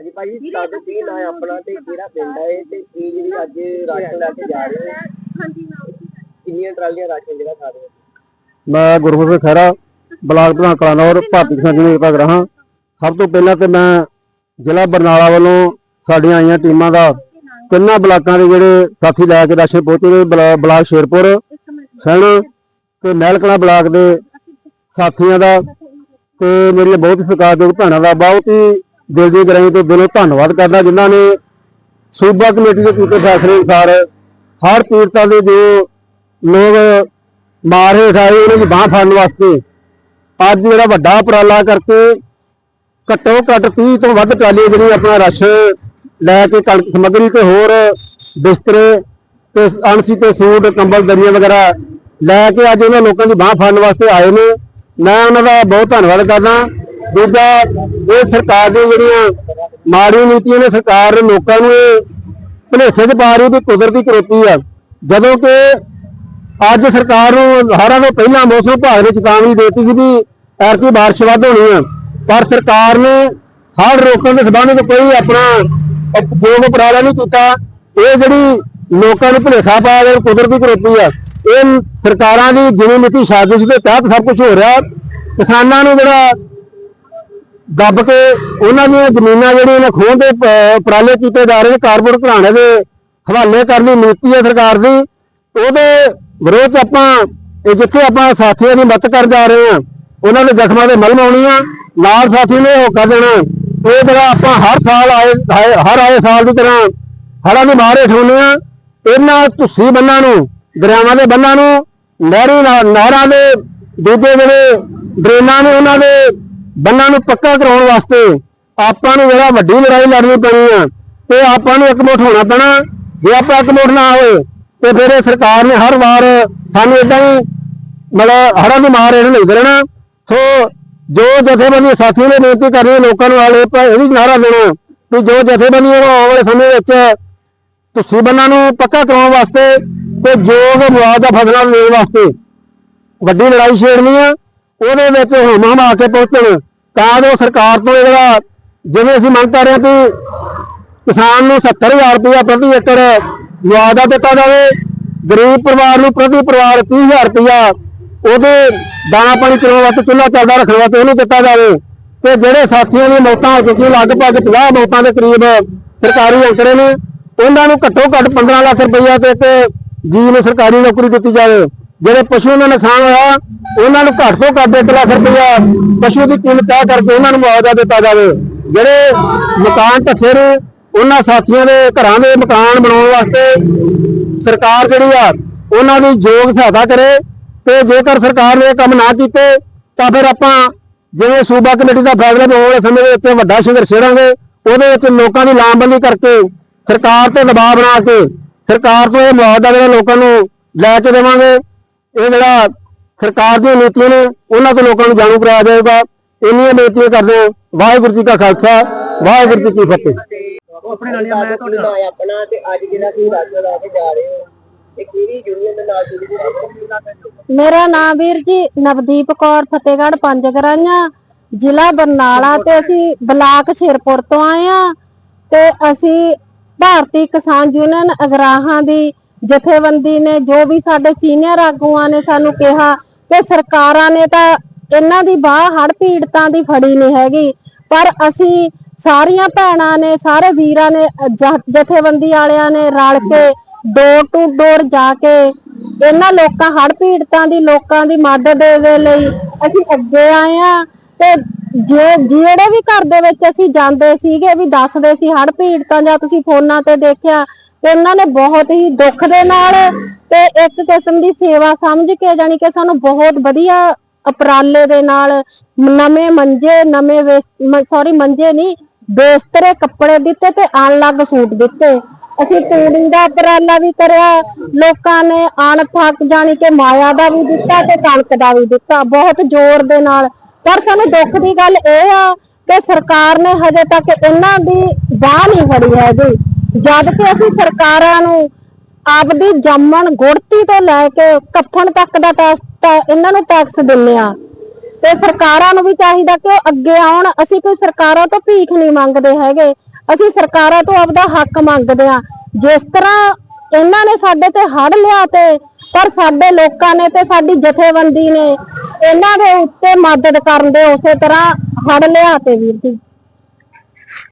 ਹਾਂਜੀ ਭਾਈ ਜੀ ਦੱਸ ਦਿਓ ਕੀ ਨਾਂ ਹੈ ਆਪਣਾ ਤੇ ਕਿਹੜਾ ਪਿੰਡ ਹੈ ਇਹ ਤੇ ਇਹ ਜਿਹੜੀ ਅੱਜ ਰਾਸ਼ਨ ਲੈ ਕੇ ਜਾ ਰਹੇ ਹੋ ਕਿੰਨੀਆਂ ਟਰਾਲੀਆਂ ਰਾਸ਼ਨ ਜਿਹੜਾ ਖਾ ਰਹੇ ਹੋ ਮੈਂ ਗੁਰਮੁਖ ਖਹਿਰਾ ਬਲਾਕ ਪ੍ਰਧਾਨ ਕਲਾਨੌਰ ਭਾਰਤੀ ਕਿਸਾਨ ਯੂਨੀਅਨ ਏਕਤਾ ਗ੍ਰਾਹਾਂ ਸਭ ਤੋਂ ਪਹਿਲਾਂ ਤੇ ਮੈਂ ਜ਼ਿਲ੍ਹਾ ਬਰਨਾਲਾ ਵੱਲੋਂ ਸਾਡੀਆਂ ਆਈਆਂ ਟੀਮਾਂ ਦਾ ਤਿੰਨਾਂ ਬਲਾਕਾਂ ਦੇ ਜਿਹੜੇ ਸਾਥੀ ਲੈ ਕੇ ਰਾਸ਼ਨ ਪਹੁੰਚੇ ਨੇ ਬਲਾ- ਬਲਾਕ ਸ਼ੇਰਪੁਰ ਸੈਣ ਤੇ ਮਹਿਲ ਕਲਾਂ ਬਲਾਕ ਦੇ ਸਾਥੀਆਂ ਦਾ ਤੇ ਮੇਰੀਆਂ ਬਹੁਤ ਹੀ ਸਤਿਕਾਰਯੋਗ ਭੈਣਾਂ ਦਾ ਬਹੁਤ ਹੀ ਦਿਲ ਦੀ ਗਰਾਈ ਤੋਂ ਦਿਲੋਂ ਧੰਨਵਾਦ ਕਰਦਾ ਜਿਨ੍ਹਾਂ ਨੇ ਸੂਬਾ ਕਮੇਟੀ ਦੇ ਕੀਤੇ ਫੈਸਲੇ ਅਨੁਸਾਰ ਹਰ ਪੀੜਤਾਂ ਦੇ ਜੋ ਲੋਕ ਮਾਰ ਹੇਠ ਆਏ, ਉਹਨਾਂ ਦੀ ਬਾਹ ਫੜਨ ਵਾਸਤੇ ਅੱਜ ਜਿਹੜਾ ਵੱਡਾ ਉਪਰਾਲਾ ਕਰਕੇ ਘੱਟੋ ਘੱਟ 30 ਤੋਂ ਵੱਧ ਟਰਾਲੀਆਂ ਜਿਹੜੀਆਂ ਆਪਣਾ ਰਾਸ਼ਨ ਲੈ ਕੇ ਕਣਕ ਸਮੱਗਰੀ ਤੇ ਹੋਰ ਬਿਸਤਰੇ ਤੇ ਅਣਸੀ ਤੇ ਸੂਟ, ਕੰਬਲ, ਦਰੀਆਂ ਵਗੈਰਾ ਲੈ ਕੇ ਅੱਜ ਇਹਨਾਂ ਲੋਕਾਂ ਦੀ ਬਾਹ ਫੜਨ ਵਾਸਤੇ ਆਏ ਨੇ। ਮੈਂ ਉਹਨਾਂ ਦਾ ਬਹੁਤ ਧੰਨਵਾਦ ਕਰਦਾ। ਦੂਜਾ, ਇਹ ਸਰਕਾਰ ਦੀ ਜਿਹੜੀਆਂ ਮਾੜੀ ਨੀਤੀਆਂ ਨੇ, ਸਰਕਾਰ ਨੇ ਲੋਕਾਂ ਨੂੰ ਭਲੇਖੇ 'ਚ ਪਾ ਰਹੀ ਵੀ ਕੁਦਰਤੀ ਕਰੋਪੀ ਆ। ਜਦੋਂ ਕਿ ਅੱਜ ਸਰਕਾਰ ਨੂੰ ਹਾਰਾਂ ਤੋਂ ਪਹਿਲਾਂ ਮੌਸਮ ਵਿਭਾਗ ਨੇ ਚੇਤਾਵਨੀ ਦੇ ਦਿੱਤੀ ਸੀ ਵੀ ਐਰਕੀ ਬਾਰਿਸ਼ ਵੱਧ ਹੋਣੀ ਆ। ਪਰ ਸਰਕਾਰ ਨੇ ਹੜ੍ਹ ਰੋਕਣ ਦੇ ਸਬੰਧ ਵਿੱਚ ਕੋਈ ਆਪਣਾ ਉਪਯੋਗ ਉਪਰਾਲਾ ਨਹੀਂ ਕੀਤਾ। ਇਹ ਜਿਹੜੀ ਲੋਕਾਂ ਨੂੰ ਭੁਲੇਖਾ ਪਾ ਗਿਆ ਕੁਦਰਤੀ ਕਰੋਪੀ ਆ, ਇਹ ਸਰਕਾਰਾਂ ਦੀ ਗਿਣੀ ਮਿੱਟੀ ਸਾਜ਼ਿਸ਼ ਦੇ ਤਹਿਤ ਸਭ ਕੁਝ ਹੋ ਰਿਹਾ। ਕਿਸਾਨਾਂ ਨੂੰ ਜਿਹੜਾ ਦੱਬ ਕੇ ਉਹਨਾਂ ਦੀਆਂ ਜ਼ਮੀਨਾਂ ਜਿਹੜੀਆਂ ਨੇ ਖੋਹ ਦੇ ਪ- ਕੀਤੇ ਜਾ ਰਹੇ ਕਾਰਪੋਰੇਟ ਘਰਾਣੇ ਦੇ ਹਵਾਲੇ ਕਰਨ ਦੀ ਨੀਤੀ ਹੈ ਸਰਕਾਰ ਦੀ। ਉਹਦੇ ਵਿਰੋਧ ਆਪਾਂ, ਇਹ ਜਿੱਥੇ ਆਪਾਂ ਸਾਥੀਆਂ ਦੀ ਮਦਦ ਕਰ ਜਾ ਰਹੇ ਹਾਂ, ਉਹਨਾਂ ਦੇ ਜ਼ਖਮਾਂ ਦੇ ਮਲਮ ਆਉਣੀ ਆ, ਨਾਲ ਸਾਥੀ ਨੇ ਹੋਕਾ ਦੇਣਾ। ਇਹ ਜਿਹੜਾ ਆਪਾਂ ਹਰ ਸਾਲ ਆਏ ਹਰ ਆਏ ਸਾਲ ਦੀ ਤਰ੍ਹਾਂ ਹੜ੍ਹਾਂ ਦੀ ਮਾਰ ਹੇਠ ਆ, ਇਹਨਾਂ ਤੁਸੀਂ ਬੰਨਾਂ ਨੂੰ, ਦਰਿਆਵਾਂ ਦੇ ਬੰਨਾਂ ਨੂੰ, ਨਹਿਰੀ ਨਹਿਰਾਂ ਦੇ ਦੂਜੇ ਜਿਹੜੇ ਡਰੇਨਾਂ ਨੇ ਉਹਨਾਂ ਦੇ ਬੰਨਾਂ ਨੂੰ ਪੱਕਾ ਕਰਾਉਣ ਵਾਸਤੇ ਆਪਾਂ ਨੂੰ ਜਿਹੜਾ ਵੱਡੀ ਲੜਾਈ ਲੜਨੀ ਪੈਣੀ ਆ ਤੇ ਆਪਾਂ ਨੂੰ ਇਕਮੁੱਠ ਹੋਣਾ ਪੈਣਾ। ਜੇ ਆਪਾਂ ਇਕਮੁੱਠ ਨਾ ਹੋਏ ਤੇ ਫਿਰ ਇਹ ਸਰਕਾਰ ਨੇ ਹਰ ਵਾਰ ਸਾਨੂੰ ਇਦਾਂ ਹੀ ਮਤਲਬ ਹੜ੍ਹਾਂ ਦੀ ਮਾਰ ਇਹਨਾਂ ਨਹੀਂ ਦੇਣਾ ਸੋ ਜੋ ਜਥੇਬੰਦੀ ਸਾਥੀਆਂ ਨੇ ਬੇਨਤੀ ਕਰ ਰਹੇ ਲੋਕਾਂ ਨੂੰ ਆਲੇ ਇਹ ਵੀ ਨਾਰਾ ਦੇਣਾ ਕਿ ਜੋ ਜਥੇਬੰਦੀਆਂ ਨੂੰ ਆਉਣ ਵਾਲੇ ਸਮੇਂ ਵਿੱਚ ਤੁਸੀਂ ਬੰਨਾਂ ਨੂੰ ਪੱਕਾ ਕਰਾਉਣ ਵਾਸਤੇ ਤੇ ਯੋਗ ਮੁਆਵਜ਼ਾ ਫਸਲਾਂ ਨੂੰ ਦੇਣ ਵਾਸਤੇ ਵੱਡੀ ਲੜਾਈ ਛੇੜਨੀ ਆ। ਉਹਦੇ ਵਿੱਚ ਹਮ ਹਮ ਕੇ ਪਹੁੰਚਣ ਤਾਂ ਜੋ ਸਰਕਾਰ ਤੋਂ ਇਹਦਾ ਜਿਵੇਂ ਅਸੀਂ ਮੰਗ ਕਰ ਰਹੇ ਹਾਂ ਕਿ ਕਿਸਾਨ ਨੂੰ 70000 ਰੁਪਇਆ ਪ੍ਰਤੀ ਏਕੜ ਮੁਆਵਜ਼ਾ ਦਿੱਤਾ ਜਾਵੇ, ਗਰੀਬ ਪਰਿਵਾਰ ਨੂੰ ਪ੍ਰਤੀ ਪਰਿਵਾਰ 30000 ਰੁਪਇਆ ਉਹਦੇ ਦਾਣਾ ਪਾਣੀ ਚਲਾਉਣ ਵਾਸਤੇ ਚੁੱਲ੍ਹਾ ਚੱਲਦਾ ਰੱਖਣ ਵਾਸਤੇ ਉਹਨੂੰ ਦਿੱਤਾ ਜਾਵੇ। ਤੇ ਜਿਹੜੇ ਸਾਥੀਆਂ ਦੀਆਂ ਮੌਤਾਂ ਹੋ ਚੁੱਕੀਆਂ, ਲਗਭਗ 50 ਮੌਤਾਂ ਦੇ ਕਰੀਬ ਸਰਕਾਰੀ ਅੰਕੜੇ ਨੇ, ਉਹਨਾਂ ਨੂੰ ਘੱਟੋ ਘੱਟ 15 ਲੱਖ ਰੁਪਇਆ ਤੇ ਇੱਕ ਜੀ ਨੂੰ ਸਰਕਾਰੀ ਨੌਕਰੀ ਦਿੱਤੀ ਜਾਵੇ। ਜਿਹੜੇ ਪਸ਼ੂਆਂ ਦਾ ਨੁਕਸਾਨ ਹੋਇਆ ਉਹਨਾਂ ਨੂੰ ਘੱਟ ਤੋਂ ਘੱਟ 1 ਲੱਖ ਰੁਪਇਆ ਪਸ਼ੂ ਦੀ ਕੀਮਤ ਤੈਅ ਕਰਕੇ ਉਹਨਾਂ ਨੂੰ ਮੁਆਵਜ਼ਾ ਦਿੱਤਾ ਜਾਵੇ। ਜਿਹੜੇ ਮਕਾਨ ਢੱਠੇ ਨੇ, ਉਹਨਾਂ ਸਾਥੀਆਂ ਦੇ ਘਰਾਂ ਦੇ ਮਕਾਨ ਬਣਾਉਣ ਵਾਸਤੇ ਸਰਕਾਰ ਜਿਹੜੀ ਆ, ਉਹਨਾਂ ਦੀ ਯੋਗ ਸਹਾਇਤਾ ਕਰੇ ਤੇ ਜੇਕਰ ਸਰਕਾਰ ਨੇ ਇਹ ਕੰਮ ਨਾ ਕੀਤੇ, ਤਾਂ ਫਿਰ ਆਪਾਂ ਜਿਵੇਂ ਸੂਬਾ ਕਮੇਟੀ ਦਾ ਫੈਸਲਾ ਵੀ ਵਾਲੇ ਸਮੇਂ ਦੇ ਵਿੱਚ ਵੱਡਾ ਸੰਘਰਸ਼ ਛੇੜਾਂਗੇ, ਉਹਦੇ ਵਿੱਚ ਲੋਕਾਂ ਦੀ ਲਾਮਬੰਦੀ ਕਰਕੇ ਸਰਕਾਰ ਤੇ ਦਬਾਅ ਬਣਾ ਕੇ ਸਰਕਾਰ ਤੋਂ ਇਹ ਮੁਆਵਜ਼ਾ ਜਿਹੜਾ ਲੋਕਾਂ ਨੂੰ ਲੈ ਕੇ ਦੇਵਾਂਗੇ। ਇਹ ਜਿਹੜਾ ਸਰਕਾਰ ਦੀਆਂ ਨੀਤੀਆਂ ਨੇ ਉਹਨਾਂ ਤੋਂ ਲੋਕਾਂ ਨੂੰ ਜਾਣੂ ਕਰਾਇਆ ਜਾਏਗਾ। ਇੰਨੀਆਂ ਬੇਨਤੀਆਂ ਕਰਦੇ ਹਾਂ। ਵਾਹਿਗੁਰੂ ਜੀ ਕਾ ਖਾਲਸਾ ਵਾਹਿਗੁਰੂ ਜੀ ਕੀ ਫਤਿਹ। ਆਪਣੇ ਨਾਲ ਮੈਂ ਤੁਹਾਡਾ ਆਪਣਾ ਤੇ ਅੱਜ ਜਿਹੜਾ ਤੁਸੀਂ ਰਾਸ਼ਨ ਲੈ ਕੇ ਜਾ ਰਹੇ ਹੋ ਇਹ ਕਿਹੜੀ ਯੂਨੀਅਨ ਦੇ ਨਾਲ ਜੁੜੀ ਹੋਈ ਮੇਰਾ ਨਾਮ ਵੀਰ ਜੀ ਨਵਦੀਪ ਕੌਰ ਫਤਿਹਗੜ੍ਹ ਪੰਜ ਗਰਾਈਆਂ ਜ਼ਿਲ੍ਹਾ ਬਰਨਾਲਾ ਤੇ ਅਸੀਂ ਬਲਾਕ ਸ਼ੇਰਪੁਰ ਤੋਂ ਆਏ ਆ ਤੇ ਅਸੀਂ ਭਾਰਤੀ ਕਿਸਾਨ ਯੂਨੀਅਨ ਅਗਰਾਹਾਂ ਦੀ ਜਥੇਬੰਦੀ ਨੇ ਜੋ ਵੀ ਸਾਡੇ ਸੀਨੀਅਰ ਆਗੂਆਂ ਨੇ ਸਾਨੂੰ ਕਿਹਾ ਕਿ ਸਰਕਾਰਾਂ ਨੇ ਤਾਂ ਇਹਨਾਂ ਦੀ ਬਾਹ ਹੜ ਪੀੜਤਾਂ ਦੀ ਫੜੀ ਨਹੀਂ ਹੈਗੀ, ਪਰ ਅਸੀਂ ਸਾਰੀਆਂ ਭੈਣਾਂ ਨੇ, ਸਾਰੇ ਵੀਰਾਂ ਨੇ ਜਥੇਬੰਦੀ ਵਾਲਿਆਂ ਨੇ ਰਲ ਕੇ ਡੋਰ ਟੂ ਡੋਰ ਜਾ ਕੇ ਇਹਨਾਂ ਲੋਕਾਂ ਹੜ ਪੀੜਤਾਂ ਦੀ ਲੋਕਾਂ ਦੀ ਮਦਦ ਦੇ ਲਈ ਅਸੀਂ ਅੱਗੇ ਆਏ ਆ ਤੇ ਜੇ, ਜਿਹੜੇ ਵੀ ਘਰ ਦੇ ਵਿੱਚ ਅਸੀਂ ਜਾਂਦੇ ਸੀਗੇ, ਵੀ ਦੱਸਦੇ ਸੀ ਹੜ ਪੀੜਤਾਂ ਜਾਂ ਤੁਸੀਂ ਫੋਨਾਂ ਤੇ ਦੇਖਿਆ ਉਹਨਾਂ ਨੇ ਬਹੁਤ ਹੀ ਦੁੱਖ ਦੇ ਨਾਲ ਤੇ ਇੱਕ ਕਿਸਮ ਦੀ ਸੇਵਾ ਸਮਝ ਕੇ ਜਾਣੀ ਕਿ ਸਾਨੂੰ ਬਹੁਤ ਵਧੀਆ ਉਪਰਾਲੇ ਦੇ ਨਾਲ ਨਵੇਂ ਮੰਜੇ, ਨਵੇਂ ਸੌਰੀ ਮੰਜੇ ਨਹੀਂ, ਬੇਸਤਰੇ ਕੱਪੜੇ ਦਿੱਤੇ ਤੇ ਅਲੱਗ ਸੂਟ ਦਿੱਤੇ। ਅਸੀਂ ਤੂੜੀ ਦਾ ਉਪਰਾਲਾ ਵੀ ਕਰਿਆ, ਲੋਕਾਂ ਨੇ ਅਣਥੱਕ ਜਾਣੀ ਕਿ ਮਾਇਆ ਦਾ ਵੀ ਦਿੱਤਾ ਤੇ ਕਣਕ ਦਾ ਵੀ ਦਿੱਤਾ, ਬਹੁਤ ਜ਼ੋਰ ਦੇ ਨਾਲ। ਪਰ ਸਾਨੂੰ ਦੁੱਖ ਦੀ ਗੱਲ ਇਹ ਆ ਕਿ ਸਰਕਾਰ ਨੇ ਹਜੇ ਤੱਕ ਇਹਨਾਂ ਦੀ ਬਾਹ ਨਹੀਂ ਫੜੀ ਹੈ ਜੀ ਜਦ ਕਿ ਅਸੀਂ ਸਰਕਾਰਾਂ ਨੂੰ ਆਪਦੀ ਜੰਮਣ ਗੁੜਤੀ ਤੋਂ ਲੈ ਕੇ ਕੱਫਣ ਤੱਕ ਦਾ ਟੈਕਸ ਇਹਨਾਂ ਨੂੰ ਟੈਕਸ ਦਿੰਨੇ ਆ ਤੇ ਸਰਕਾਰਾਂ ਨੂੰ ਵੀ ਚਾਹੀਦਾ ਕਿ ਉਹ ਅੱਗੇ ਆਉਣ। ਅਸੀਂ ਕੋਈ ਸਰਕਾਰਾਂ ਤੋਂ ਭੀਖ ਨਹੀਂ ਮੰਗਦੇ ਹੈਗੇ। ਅਸੀਂ ਸਰਕਾਰਾਂ ਤੋਂ ਆਪਦਾ ਹੱਕ ਮੰਗਦੇ ਆ ਜਿਸ ਤਰ੍ਹਾਂ ਇਹਨਾਂ ਨੇ ਸਾਡੇ ਤੇ ਹੜ ਲਿਆ ਤੇ, ਪਰ ਸਾਡੇ ਲੋਕਾਂ ਨੇ ਤੇ ਸਾਡੀ ਜਥੇਬੰਦੀ ਨੇ ਇਹਨਾਂ ਦੇ ਉੱਤੇ ਮਦਦ ਕਰਨ ਦੇ ਉਸੇ ਤਰ੍ਹਾਂ ਹੜ ਲਿਆ ਤੇ ਵੀਰ ਜੀ।